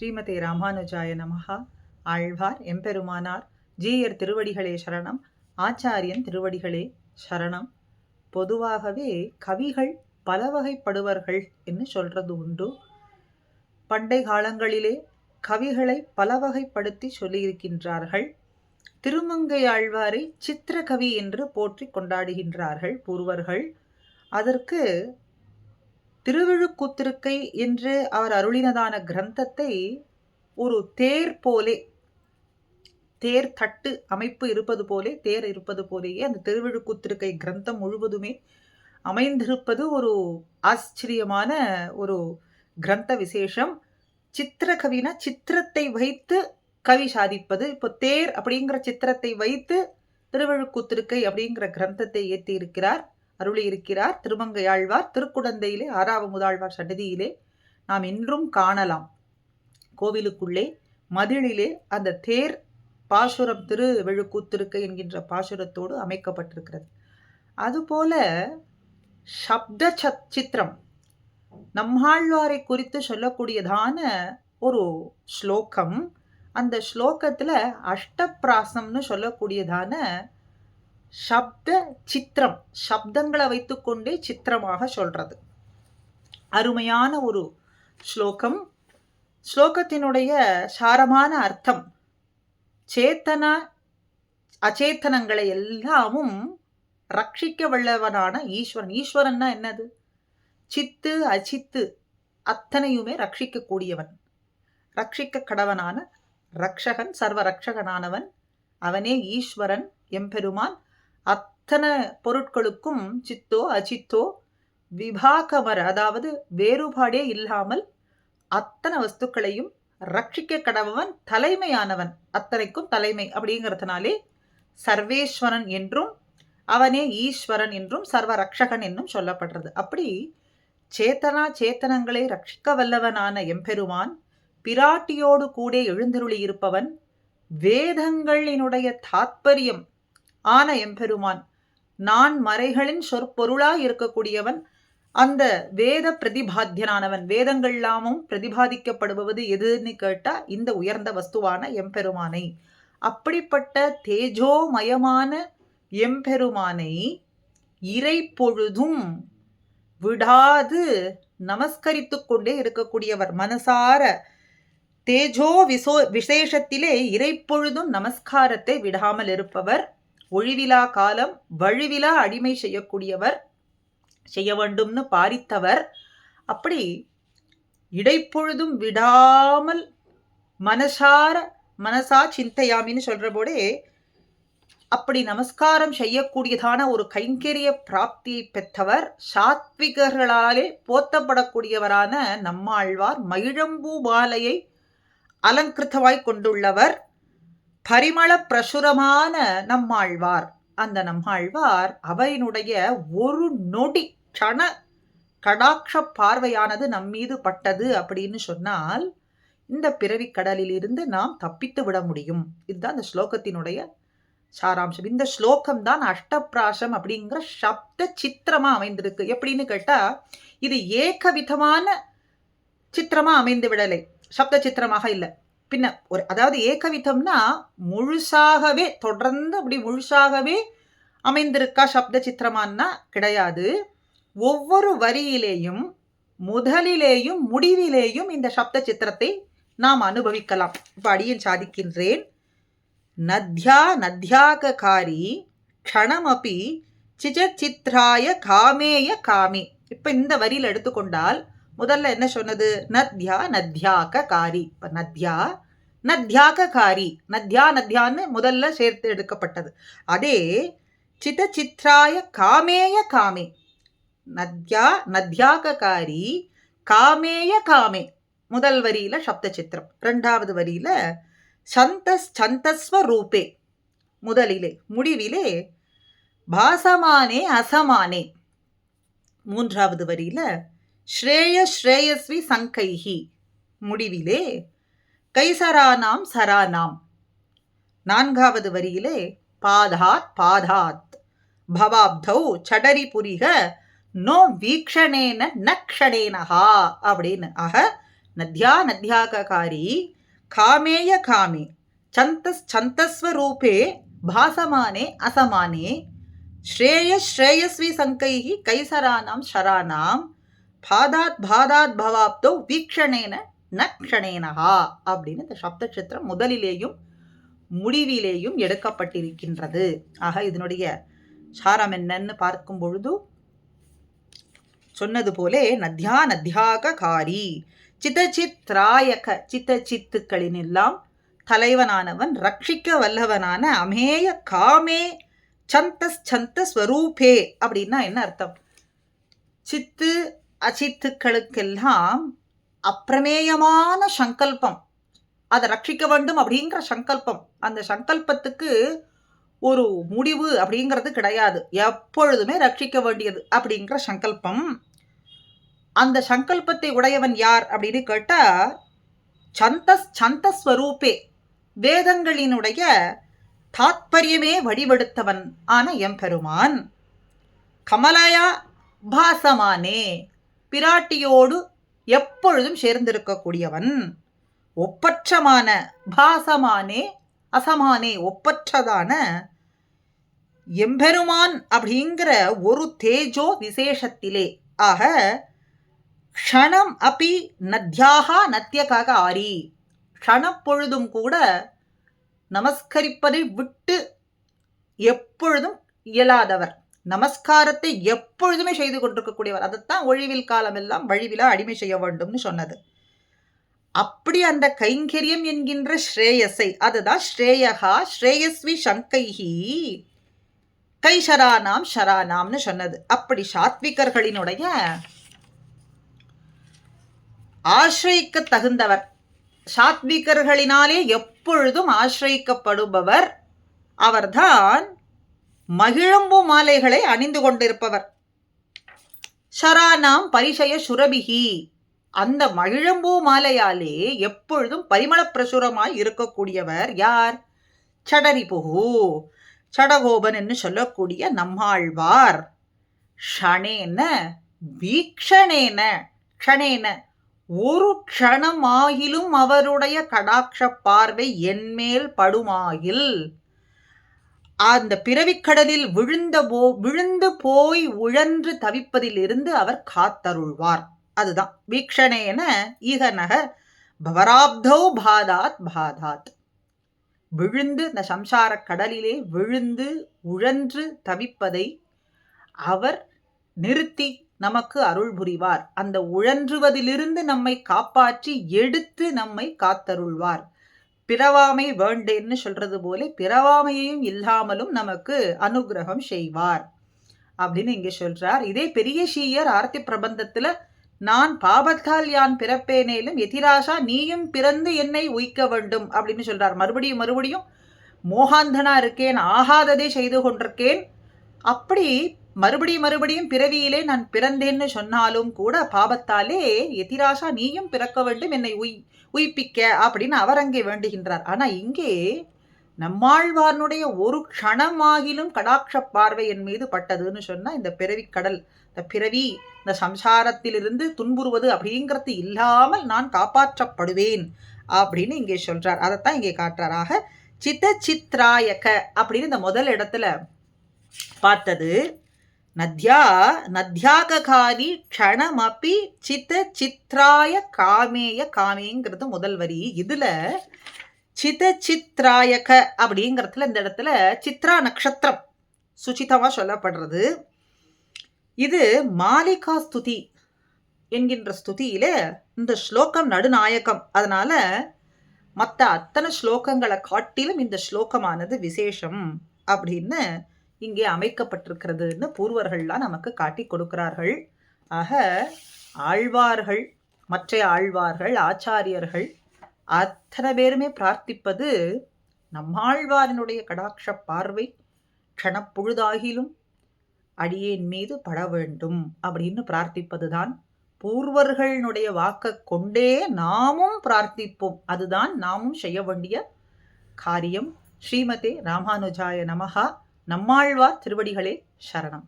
ஸ்ரீமதி ராமானுஜாய நமஹா. ஆழ்வார் எம்பெருமானார் ஜீயர் திருவடிகளே சரணம். ஆச்சாரியன் திருவடிகளே சரணம். பொதுவாகவே கவிகள் பல வகைப்படுவர்கள் என்று சொல்றது உண்டு. பண்டை காலங்களிலே கவிகளை பல வகைப்படுத்தி சொல்லியிருக்கின்றார்கள். திருமங்கை ஆழ்வாரை சித்திரகவி என்று போற்றி கொண்டாடுகின்றார்கள் பூர்வர்கள். அதற்கு திருவிழுக்கூத்திருக்கை என்று அவர் அருளினதான கிரந்தத்தை ஒரு தேர் போலே தேர் தட்டு அமைப்பு இருப்பது போலே தேர் இருப்பது போலேயே அந்த திருவிழுக்கூத்திருக்கை கிரந்தம் முழுவதுமே அமைந்திருப்பது ஒரு ஆச்சரியமான ஒரு கிரந்த விசேஷம். சித்திரகவினா சித்திரத்தை வைத்து கவி சாதிப்பது. இப்போ தேர் அப்படிங்கிற சித்திரத்தை வைத்து திருவழுக்கூத்திருக்கை அப்படிங்கிற கிரந்தத்தை ஏற்றி இருக்கிறார் அருளி இருக்கிறார் திருமங்கையாழ்வார் திருக்குடந்தையிலே ஆறாவது முதாழ்வார் சன்னதியிலே நாம் இன்றும் காணலாம். கோவிலுக்குள்ளே மதிலிலே அந்த தேர் பாசுரம் திருவெழுக்கூத்திருக்கை என்கின்ற பாசுரத்தோடு அமைக்கப்பட்டிருக்கிறது. அதுபோல சப்த சித்திரம் நம்மாழ்வாரை குறித்து சொல்லக்கூடியதான ஒரு ஸ்லோகம் அந்த ஸ்லோகத்தில் அஷ்டப்பிராசம்னு சொல்லக்கூடியதான சப்த சித்திரம் சப்தங்களை வைத்துக்கொண்டே சித்திரமாக சொல்றது. அருமையான ஒரு ஸ்லோகம். ஸ்லோகத்தினுடைய சாரமான அர்த்தம் சேத்தன அச்சேத்தனங்களை எல்லாமும் ரட்சிக்க வல்லவனான ஈஸ்வரன். ஈஸ்வரன்னா என்னது? சித்து அச்சித்து அத்தனையுமே ரட்சிக்கக்கூடியவன். ரட்சிக்க கடவனான ரக்ஷகன் சர்வ ரக்ஷகனானவன் அவனே ஈஸ்வரன் எம்பெருமான். அத்தனை பொருட்களுக்கும் சித்தோ அச்சித்தோ விபாகமர் அதாவது வேறுபாடே இல்லாமல் அத்தனை வஸ்துக்களையும் ரட்சிக்க கடவன் தலைமையானவன். அத்தனைக்கும் தலைமை அப்படிங்கிறதுனாலே சர்வேஸ்வரன் என்றும் அவனே ஈஸ்வரன் என்றும் சர்வ ரக்ஷகன் என்னும் சொல்லப்படுறது. அப்படி சேத்தனா சேத்தனங்களை ரட்சிக்க வல்லவனான எம்பெருமான் பிராட்டியோடு கூட எழுந்தருளி இருப்பவன் வேதங்களினுடைய தாத்பரியம் ஆன எம்பெருமான். நான் மறைகளின் சொற்பொருளா இருக்கக்கூடியவன். அந்த வேத பிரதிபாத்தியனானவன். வேதங்கள்லாமும் பிரதிபாதிக்கப்படுவது எதுன்னு கேட்டா இந்த உயர்ந்த வஸ்துவான எம்பெருமானை. அப்படிப்பட்ட தேஜோமயமான எம்பெருமானை இறை பொழுதும் விடாது நமஸ்கரித்து கொண்டே இருக்கக்கூடியவர். மனசார தேஜோ விசோ விசேஷத்திலே இறைப்பொழுதும் நமஸ்காரத்தை விடாமல் இருப்பவர் ஒழிவிலா காலம் வழுவிலா அடிமை செய்யக்கூடியவர் செய்ய வேண்டும்னு பாரித்தவர். அப்படி இடைப்பொழுதும் விடாமல் மனசார மனசா சிந்தையாமின்னு சொல்கிற போதே அப்படி நமஸ்காரம் செய்யக்கூடியதான ஒரு கைங்கரிய பிராப்தியை பெற்றவர் சாத்விகர்களாலே போத்தப்படக்கூடியவரான நம்மாழ்வார் மயிழம்பூ மாலையை அலங்கிருத்தமாய் கொண்டுள்ளவர். பரிமள பிரசுரமான நம்மாழ்வார். அந்த நம்மாழ்வார் அவரினுடைய ஒரு நொடி கண கடாட்ச பார்வையானது நம்மீது பட்டது அப்படின்னு சொன்னால் இந்த பிறவி கடலில் இருந்து நாம் தப்பித்து விட முடியும். இதுதான் இந்த ஸ்லோகத்தினுடைய சாராம்சம். இந்த ஸ்லோகம் தான் அஷ்டப்பிராசம் அப்படிங்கிற சப்த சித்திரமா அமைந்திருக்கு. எப்படின்னு கேட்டா இது ஏக விதமான சித்திரமா அமைந்து விடலை. சப்த சித்திரமாக இல்லை. பின்ன ஒரு அதாவது ஏகவிதம்னா முழுசாகவே தொடர்ந்து அப்படி முழுசாகவே அமைந்திருக்கா சப்த சித்திரமானா கிடையாது. ஒவ்வொரு வரியிலேயும் முதலிலேயும் முடிவிலேயும் இந்த சப்த சித்திரத்தை நாம் அனுபவிக்கலாம். இப்போ அடியில் சாதிக்கின்றேன். நத்யா நத்யாககாரி க்ஷணமபி சிஜச்சித்ராய காமேய காமி. இப்போ இந்த வரியில் எடுத்துக்கொண்டால் முதல்ல என்ன சொன்னது? நத்யா நத்யாக காரி இப்போ நத்யா நத்யாக காரி நத்யா நத்யான்னு முதல்ல சேர்த்து எடுக்கப்பட்டது. அதே சித சித்ராய காமேய காமே. நத்யா நத்யாக காரி காமேய காமே. முதல் வரியில சப்த சித்திரம் ரெண்டாவது வரியில சந்தஸ் சந்தஸ்வ ரூபே முதலிலே முடிவிலே பாசமானே அசமானே. மூன்றாவது வரியில ஸ்ரேய ஸ்ரேயஸ்வி சங்கைஹி. முடிவிலே கைசரானாம் சரானாம். நான்காவது வரியிலே பாதாத் பாதாத். பவாப்தௌ சடரி புரிக நோ வீக்ஷணேன நக்ஷணேனஹா. அப்படின்னு ஆக நத்யா நத்யாககாரி காமேய காமே சந்தஸ் சந்தஸ்வரூபே பாசமானே அசமானே. ஸ்ரேய ஸ்ரேயஸ்வி சங்கைஹி கைசரானாம் ஷரானாம் பாதாத் பாதாத் பவாப்தோ வீக்ஷணேன நக்ஷணேனஹா அப்படின்னு இந்த சப்த சித்திரம் முதலிலேயும் முடிவிலேயும் எடுக்கப்பட்டிருக்கின்றது. ஆக இதனுடைய சாரம் என்னன்னு பார்க்கும் பொழுது சொன்னது போலே நத்யா நத்யாக காரி சித்தச்சித்ராயக சித்தச்சித்துக்களினெல்லாம் தலைவனானவன் ரட்சிக்க வல்லவனான அமேய காமே சந்தஸ் சந்த ஸ்வரூபே அப்படின்னா என்ன அர்த்தம்? சித்து அச்சித்துக்களுக்கெல்லாம் அப்பிரமேயமான சங்கல்பம். அதை ரட்சிக்க வேண்டும் அப்படிங்கிற சங்கல்பம். அந்த சங்கல்பத்துக்கு ஒரு முடிவு அப்படிங்கிறது கிடையாது. எப்பொழுதுமே ரட்சிக்க வேண்டியது அப்படிங்கிற சங்கல்பம். அந்த சங்கல்பத்தை உடையவன் யார் அப்படின்னு கேட்டா சந்தஸ் சந்தஸ்வரூபே வேதங்களினுடைய தாத்பரியமே வடிவெடுத்தவன் ஆன எம்பெருமான். கமலயா பாசமானே பிராட்டியோடு எப்பொழுதும் சேர்ந்திருக்கக்கூடியவன். ஒப்பற்றமான பாசமானே அசமானே ஒப்பற்றதான எம்பெருமான் அப்படிங்கிற ஒரு தேஜோ விசேஷத்திலே. ஆக க்ஷணம் அப்பி நத்தியாக நத்தியக்காக ஆரி. க்ஷணப்பொழுதும் கூட நமஸ்கரிப்பதை விட்டு எப்பொழுதும் இயலாதவர். நமஸ்காரத்தை எப்பொழுதுமே செய்து கொண்டிருக்கக்கூடியவர். அதைத்தான் ஒழிவில் காலமெல்லாம் வழிவிலா அடிமை செய்ய வேண்டும்னு சொன்னது. அப்படி அந்த கைங்கரியம் என்கின்ற ஸ்ரேயஸை அதுதான் ஸ்ரேயகா ஸ்ரேயஸ்வி சங்கைஹி கைஷரானாம் ஷரானாம்னு சொன்னது. அப்படி சாத்விகர்களினுடைய ஆசிரியக்க தகுந்தவர். சாத்விகர்களினாலே எப்பொழுதும் ஆசிரியக்கப்படுபவர் அவர்தான் மகிழம்பு மாலைகளை அணிந்து கொண்டிருப்பவர். ஷரானாம் பரிசய சுரபிகி அந்த மகிழம்பூ மாலையாலே எப்பொழுதும் பரிமள பிரசுரமாய் இருக்கக்கூடியவர் யார்? சடரிபுகு. சடகோபன் என்று சொல்லக்கூடிய நம்மாழ்வார். ஷணேன வீக்ஷணேன க்ஷணேன. ஒரு க்ஷணமாகிலும் அவருடைய கடாட்ச பார்வை என்மேல் படுமாயில். அந்த பிறவிக்கடலில் விழுந்த போ விழுந்து போய் உழன்று தவிப்பதிலிருந்து அவர் காத்தருள்வார். அதுதான். வீக்ஷணேன ஈகனக பவராப்தோ பாதாத் பாதாத். விழுந்து இந்த சம்சார கடலிலே விழுந்து உழன்று தவிப்பதை அவர் நிறுத்தி நமக்கு அருள் புரிவார். அந்த உழன்றுவதிலிருந்து நம்மை காப்பாற்றி எடுத்து நம்மை காத்தருள்வார். பிறவாமை வேண்டேன்னு சொல்றது போல பிறவாமையையும் இல்லாமலும் நமக்கு அனுகிரகம் செய்வார் அப்படின்னு இங்க சொல்றார். இதே பெரிய ஷீயர் ஆர்த்தி பிரபந்தத்துல நான் பாபத்தால் யான் பிறப்பேனேலும் எதிராசா நீயும் பிறந்து என்னை உய்க்க வேண்டும் அப்படின்னு சொல்றார். மறுபடியும் மறுபடியும் மோகாந்தனா இருக்கேன் ஆகாததே செய்து கொண்டிருக்கேன். அப்படி மறுபடியும் மறுபடியும் பிறவியிலே நான் பிறந்தேன்னு சொன்னாலும் கூட பாபத்தாலே எதிராசா நீயும் பிறக்க வேண்டும் என்னை உய் உயிப்பிக்க அப்படின்னு அவர் அங்கே வேண்டுகின்றார். ஆனா இங்கே நம்மாழ்வார்னுடைய ஒரு க்ஷணமாகிலும் கடாட்ச பார்வை என் மீது பட்டதுன்னு சொன்னா இந்த பிறவி கடல் இந்த பிறவி இந்த சம்சாரத்திலிருந்து துன்புறுவது அப்படிங்கிறது இல்லாமல் நான் காப்பாற்றப்படுவேன் அப்படின்னு இங்கே சொல்றார். அதைத்தான் இங்கே காட்டுறாராக சித்த சித்ராயக்க அப்படின்னு இந்த முதல் இடத்துல பார்த்தது. நத்யா நத்யாககாரி க்ஷணமபி சித்த சித்ராய காமேய காமேங்கிறது முதல் வரி. இதுல சித சித்ராயக அப்படிங்கிறதுல இந்த இடத்துல சித்ரா நட்சத்திரம் சுச்சிதமாக சொல்லப்படுறது. இது மாலிகா ஸ்துதி என்கின்ற ஸ்துதியில இந்த ஸ்லோகம் நடுநாயகம். அதனால மற்ற அத்தனை ஸ்லோகங்களை காட்டிலும் இந்த ஸ்லோகமானது விசேஷம் அப்படின்னு இங்கே அமைக்கப்பட்டிருக்கிறதுன்னு பூர்வர்கள்லாம் நமக்கு காட்டி கொடுக்கிறார்கள். ஆக ஆழ்வார்கள் மற்ற ஆழ்வார்கள் ஆச்சாரியர்கள் அத்தனை பேருமே பிரார்த்திப்பது நம்மாழ்வாரினுடைய கடாட்ச பார்வை. க்ஷணப்பொழுதாகிலும் அடியேன் மீது பட வேண்டும் அப்படின்னு பிரார்த்திப்பதுதான் பூர்வர்களுடைய வாக்க கொண்டே நாமும் பிரார்த்திப்போம். அதுதான் நாமும் செய்ய வேண்டிய காரியம். ஸ்ரீமதே ராமானுஜாய நமகா நம்மாழ்வார் திருவடிகளே சரணம்.